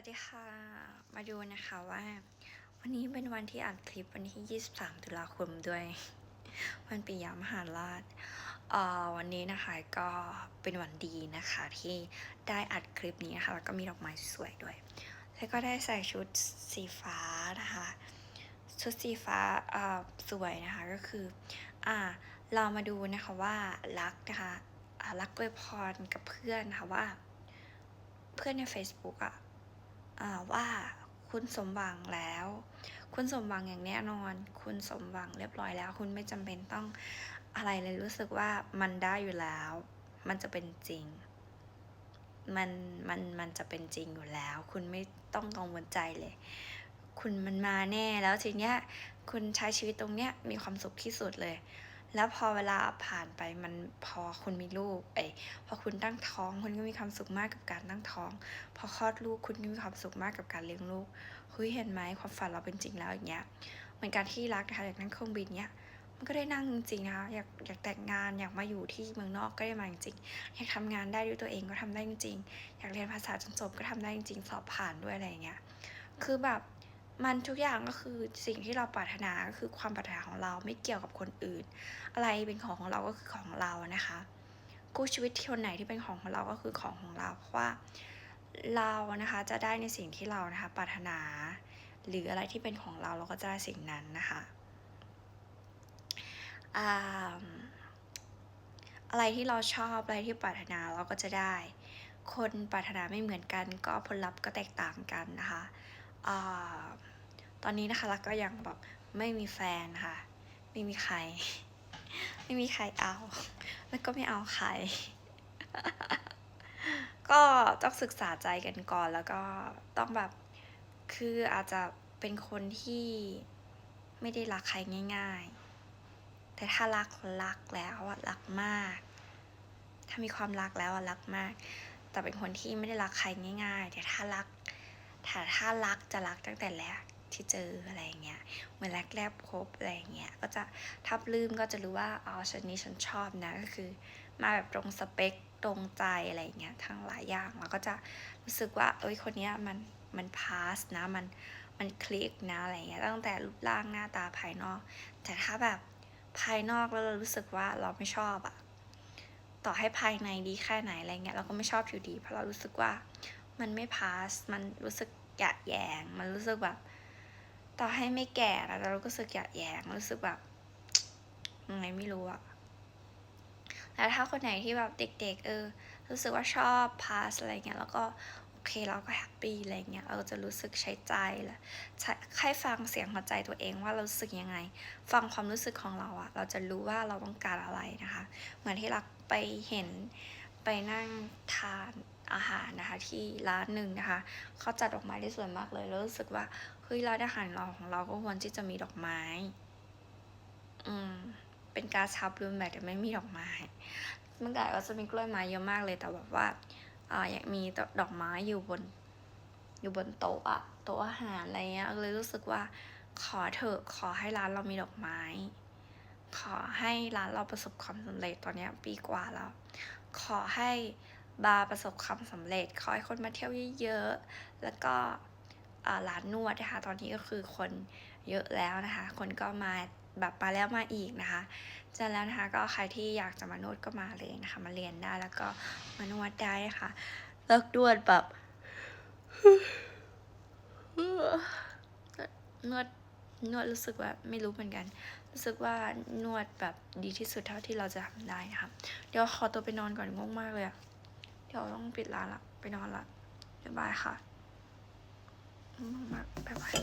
วัสดีค่ะ มาดูนะคะว่า วันนี้เป็นวันที่อัดคลิปวันที่ 23 ตุลาคมด้วย วันปียามหาราชเอ่อวันนี้นะคะก็เป็นวันดีนะคะที่ได้อัดคลิปนี้นะคะแล้วก็มีดอกไม้สวยด้วย แล้วก็ได้ใส่ชุดสีฟ้านะคะ ชุดสีฟ้าเอ่อสวยนะคะก็คืออ่าเรามาดูนะคะว่ารักนะคะรักอวยพรกับเพื่อนนะคะว่าเพื่อนใน Facebook อะอ่าว่า คุณสมหวังแล้ว คุณสมหวังอย่างแน่นอน คุณสมหวังเรียบร้อยแล้ว คุณไม่จำเป็นต้องอะไรเลยรู้สึกว่ามันได้อยู่แล้ว มันจะเป็นจริง มันมันมันจะเป็นจริงอยู่แล้ว คุณไม่ต้องกังวลใจเลย คุณมันมาแน่แล้วทีเนี้ยคุณใช้ชีวิตตรงเนี้ยมีความสุขที่สุดเลย แล้วพอเวลาผ่านไปมันพอคุณมีลูกเอ้ยพอคุณตั้งท้องคุณก็มีความสุขมากกับการตั้งท้อง พอคลอดลูกคุณก็มีความสุขมากกับการเลี้ยงลูกเฮ้ยเห็นไหมความฝันเราเป็นจริงแล้วอย่างเงี้ยเหมือนการที่รักนะคะอยากนั่งเครื่องบินเนี้ยมันก็ได้นั่งจริงๆนะคะอยากอยากแต่งงานอยากมาอยู่ที่เมืองนอกก็ได้มาจริงอยากทำงานได้ด้วยตัวเองก็ทำได้จริงอยากเรียนภาษาจนจบก็ทำได้จริงสอบผ่านด้วยอะไรอย่างเงี้ยคือแบบ มันทุกอย่างก็คือสิ่งที่เราปรารถนาก็คือความปรารถนาของเราไม่เกี่ยวกับคนอื่น อะไรเป็นของของเราก็คือของเรานะคะกู้ชีวิตคนไหนที่เป็นของของเราก็คือของของเราเพราะว่าเรานะคะจะได้ในสิ่งที่เรานะคะปรารถนา หรืออะไรที่เป็นของเราเราก็จะได้สิ่งนั้นนะคะอะไรที่เราชอบอะไรที่ปรารถนาเราก็จะได้ คนปรารถนาไม่เหมือนกัน ก็ผลลัพธ์ก็แตกต่างกันนะคะ ตอนนี้นะคะแล้วก็ยังแบบไม่มีแฟนค่ะ ไม่มีใคร ไม่มีใครเอา แล้วก็ไม่เอาใคร ก็ต้องศึกษาใจกันก่อนแล้วก็ต้องแบบคืออาจจะเป็นคนที่ไม่ได้รักใครง่าย ๆ แต่ถ้ารักรักแล้วอะรักมาก ถ้ามีความรักแล้วอะรักมาก แต่เป็นคนที่ไม่ได้รักใครง่าย ๆ แต่ถ้ารัก ถ้าถ้ารักจะรักตั้งแต่แรกที่เจออะไรเงี้ยเหมือนแรกแรกพบอะไรเงี้ยก็จะทับลืมก็จะรู้ว่าอ๋อฉันนี้ฉันชอบนะก็คือมาแบบตรงสเปคตรงใจอะไรเงี้ยทั้งหลายอย่างเราก็จะรู้สึกว่าเอ้ยคนเนี้ยมันมันพาสนะมันมันคลิกนะอะไรเงี้ยตั้งแต่รูปร่างหน้าตาภายนอก แต่ถ้าแบบภายนอกแล้วเรารู้สึกว่าเราไม่ชอบอะต่อให้ภายในดีแค่ไหนอะไรเงี้ยเราก็ไม่ชอบอยู่ดี เพราะเรารู้สึกว่า มันไม่พาส มันรู้สึกหยาดแยง มันรู้สึกแบบ ต่อให้ไม่แก่นะแต่เราก็รู้สึกหยาดแยง รู้สึกแบบยังไงไม่รู้อะแต่ถ้าคนไหนที่แบบเด็กๆ เออ รู้สึกว่าชอบพาสอะไรเงี้ย แล้วก็โอเคเราก็แฮปปี้อะไรเงี้ย เราจะรู้สึกใช้ใจแหละใช้ค่ฟังเสียงหัวใจตัวเองว่าเรารู้สึกยังไง ฟังความรู้สึกของเราอะเราจะรู้ว่าเราต้องการอะไรนะคะ เหมือนที่รักไปเห็นไปนั่งทานอาหาร ที่ร้านหนึ่งนะคะเขาจัดดอกไม้ได้สวยมากเลยแล้วรู้สึกว่าเฮ้ยร้านอาหารเราของเราก็ควรที่จะมีดอกไม้ อืม เป็นการชับรูมแบบแต่ไม่มีดอกไม้เมื่อก่อนก็จะมีกล้วยไม้เยอะมากเลยแต่แบบว่าอ่าอยากมีดอกไม้อยู่บน อยู่บนโต๊ะอะโต๊ะอาหารอะไรเงี้ยเลยรู้สึกว่า ขอเถอะขอให้ร้านเรามีดอกไม้ ขอให้ร้านเราประสบความสำเร็จตอนเนี้ยปีกว่าแล้ว ขอให้ บาร์ประสบความสำเร็จขอให้คนมาเที่ยวเยอะๆ แล้วก็ร้านนวดนะคะตอนนี้ก็คือคนเยอะแล้วนะคะ คนก็มาแบบมาแล้วมาอีกนะคะฉะแล้วนะคะก็ใครที่อยากจะมานวดก็มาเลยนะคะ มาเรียนได้แล้วก็มานวดได้นะคะเลิกนวดแบบนวดนวดรู้สึกว่าไม่รู้เหมือนกัน รู้สึกว่านวดแบบดีที่สุดเท่าที่เราจะทำได้นะคะเดี๋ยวขอตัวไปนอนก่อนง่วงมากเลยอะ เดี๋ยวต้องปิดร้านละไปนอนละบ๊ายบายค่ะมากบ๊ายบาย